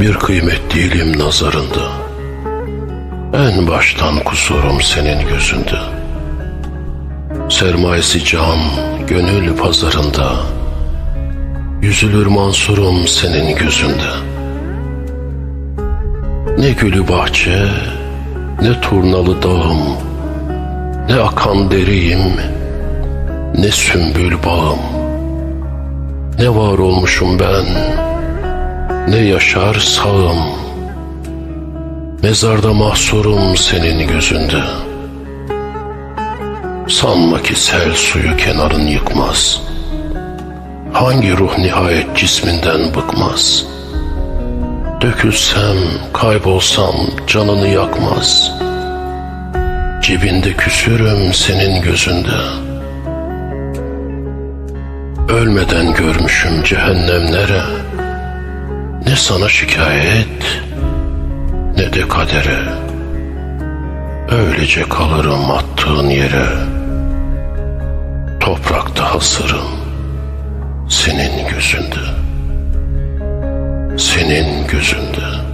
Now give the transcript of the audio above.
Bir kıymet değilim nazarında. En baştan kusurum senin gözünde. Sermayesi can, gönül pazarında. Yüzülür mansurum senin gözünde. Ne gülü bahçe, ne turnalı dağım, ne akan deriyim, ne sümbül bağım. Ne var olmuşum ben, ne yaşar sağım. Mezarda mahsurum senin gözünde. Sanma ki sel suyu kenarın yıkmaz. Hangi ruh nihayet cisminden bıkmaz. Dökülsem, kaybolsam canını yakmaz. Cebinde küsürüm senin gözünde. Ölmeden görmüşüm cehennemlere. Sana şikayet ne de kadere. Öylece kalırım attığın yere. Toprakta hasırım senin gözünde. Senin gözünde.